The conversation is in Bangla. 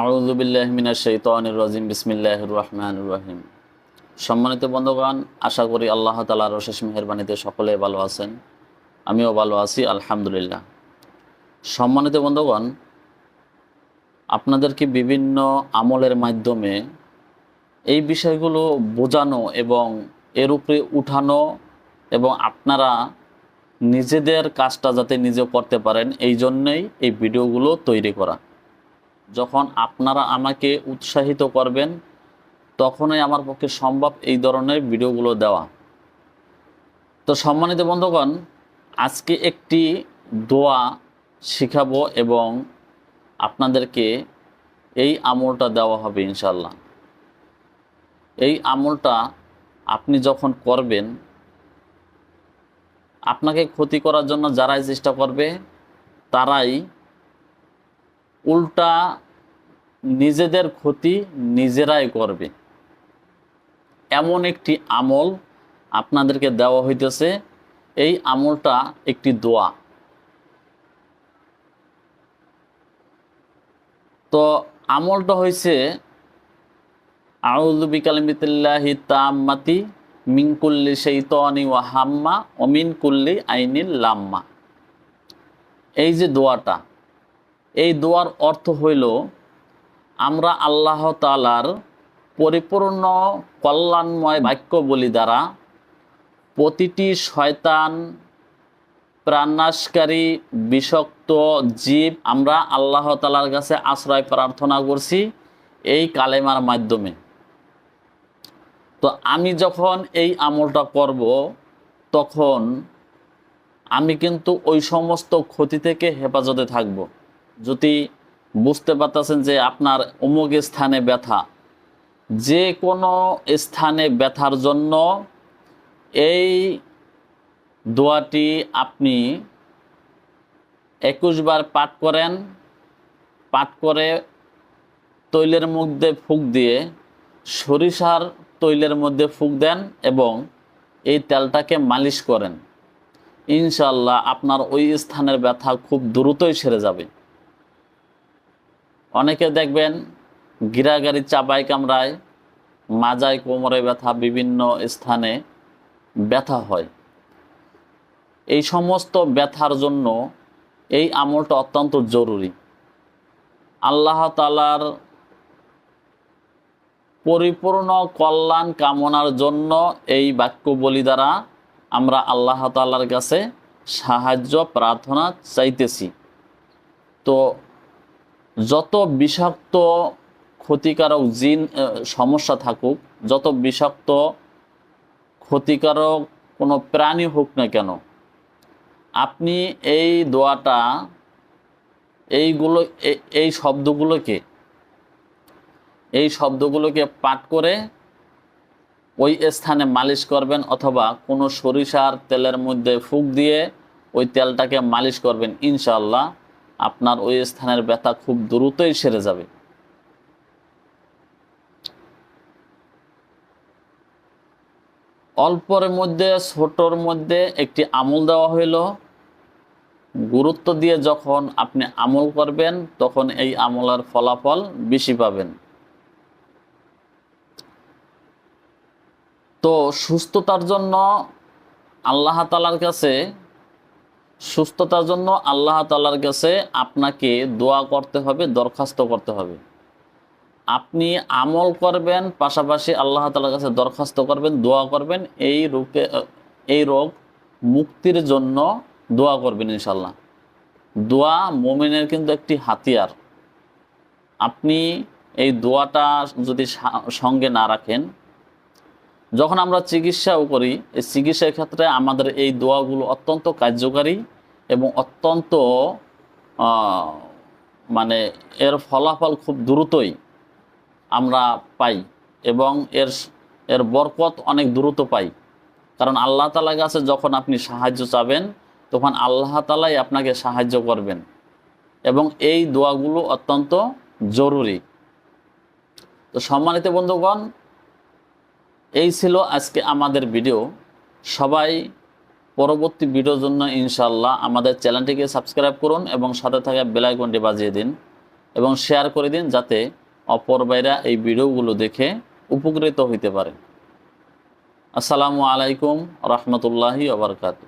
আউজুবিল্লাহ বিসমিল্লাহ রহমান রহিম। সম্মানিত বন্ধুগণ, আশা করি আল্লাহ তালার অশেষ মেহরবানিতে সকলে ভালো আছেন। আমিও ভালো আছি, আলহামদুলিল্লাহ। সম্মানিত বন্ধুগণ, আপনাদেরকে বিভিন্ন আমলের মাধ্যমে এই বিষয়গুলো বোঝানো এবং এর উপরে উঠানো এবং আপনারা নিজেদের কাজটা যাতে নিজে করতে পারেন, এই জন্যেই এই ভিডিওগুলো তৈরি করা। যখন আপনারা আমাকে উৎসাহিত করবেন, তখনই আমার পক্ষে সম্ভব এই ধরনের ভিডিওগুলো দেওয়া। তো সম্মানিত বন্ধুগণ, আজকে একটি দোয়া শিখাবো এবং আপনাদেরকে এই আমলটা দেওয়া হবে ইনশাল্লাহ এই আমলটা আপনি যখন করবেন, আপনাকে ক্ষতি করার জন্য যারাই চেষ্টা করবে, তারাই উল্টা নিজেদের ক্ষতি নিজেরাই করবে। এমন একটি আমল আপনাদেরকে দেওয়া হইতেছে, এই আমলটা একটি দোয়া। তো আমলটা হয়েছে আউযু বিকালিমিতিল্লাহি তাম্মাতি মিন কুল্লি শাইতানি ওয়া হাম্মা ও মিন কুল্লি আইনিল লাম্মা। এই যে দোয়াটা এই দোয়ার অর্থ হইল, আমরা আল্লাহ তালার পরিপূর্ণ কল্যাণময় বাক্য বলি দ্বারা প্রতিটি শয়তান, প্রাণনাশকারী, বিষাক্ত জীব আমরা আল্লাহ তালার কাছে আশ্রয় প্রার্থনা করছি এই কালেমার মাধ্যমে। তো আমি যখন এই আমলটা করব, তখন আমি কিন্তু ওই সমস্ত ক্ষতি থেকে হেফাজতে থাকব। যদি বুঝতে পারতেছেন যে আপনার অমুক স্থানে ব্যথা, যে কোনো স্থানে ব্যথার জন্য এই দোয়াটি আপনি একুশবার পাঠ করেন, পাঠ করে তৈলের মধ্যে ফুক দিয়ে সরিষার তৈলের মধ্যে ফুক দেন এবং এই তেলটাকে মালিশ করেন। ইনশাল্লাহ আপনার ওই স্থানের ব্যথা খুব দ্রুতই সেরে যাবে। অনেকে দেখবেন গিরাগাড়ি চাপায় কামড়ায় মাজায় কোমরে ব্যথা বিভিন্ন স্থানে ব্যথা হয়। এই সমস্ত ব্যথার জন্য এই আমলটা অত্যন্ত জরুরি। আল্লাহ তালার পরিপূর্ণ কল্যাণ কামনার জন্য এই বাক্য বলি দ্বারা আমরা আল্লাহ তাল্লার কাছে সাহায্য, প্রার্থনা চাইতেছি। তো যত বিষাক্ত ক্ষতিকারক জিন সমস্যা থাকুক, যত বিষাক্ত ক্ষতিকারক কোনো প্রাণী হোক না কেন, আপনি এই দোয়াটা, এইগুলো এই শব্দগুলোকে এই শব্দগুলোকে পাঠ করে ওই স্থানে মালিশ করবেন অথবা কোনো সরিষার তেলের মধ্যে ফুক দিয়ে ওই তেলটাকে মালিশ করবেন ইনশাল্লাহ আপনার ওই স্থানের ব্যথা খুব দ্রুতই সেরে যাবে। অল্পর মধ্যে, ছোটর মধ্যে একটি আমল দেওয়া হইল। গুরুত্ব দিয়ে যখন আপনি আমল করবেন, তখন এই আমলের ফলাফল বেশি পাবেন। তো সুস্থতার জন্য আল্লাহ তালার কাছে সুস্থতার জন্য আল্লাহ তালার কাছে আপনাকে দোয়া করতে হবে, দরখাস্ত করতে হবে। আপনি আমল করবেন, পাশাপাশি আল্লাহ তালার কাছে দরখাস্ত করবেন, দোয়া করবেন, এই রোগে, এই রোগ মুক্তির জন্য দোয়া করবেন ইনশাল্লাহ দোয়া মোমেনের কিন্তু একটি হাতিয়ার। আপনি এই দোয়াটা যদি সঙ্গে না রাখেন যখন আমরা চিকিৎসাও করি, এই চিকিৎসার ক্ষেত্রে আমাদের এই দোয়াগুলো অত্যন্ত কার্যকারী এবং অত্যন্ত মানে এর ফলাফল খুব দ্রুতই আমরা পাই এবং এর এর বরকত অনেক দ্রুত পাই। কারণ আল্লাহ তালার কাছে যখন আপনি সাহায্য চাবেন, তখন আল্লাহ তালাই আপনাকে সাহায্য করবেন এবং এই দোয়াগুলো অত্যন্ত জরুরি। তো সম্মানিত বন্ধুগণ এই ছিল আজকে আমাদের ভিডিও সবাই পরবর্তী ভিডিওর জন্য ইনশাল্লাহ আমাদের চ্যানেলটিকে সাবস্ক্রাইব করুন এবং সাথে থাকা বেলাইকনটি বাজিয়ে দিন এবং শেয়ার করে দিন যাতে অপর ভাইরা এই ভিডিওগুলো দেখে উপকৃত হইতে পারে। আসসালামু আলাইকুম, রহমতুল্লাহি ওবরকাতু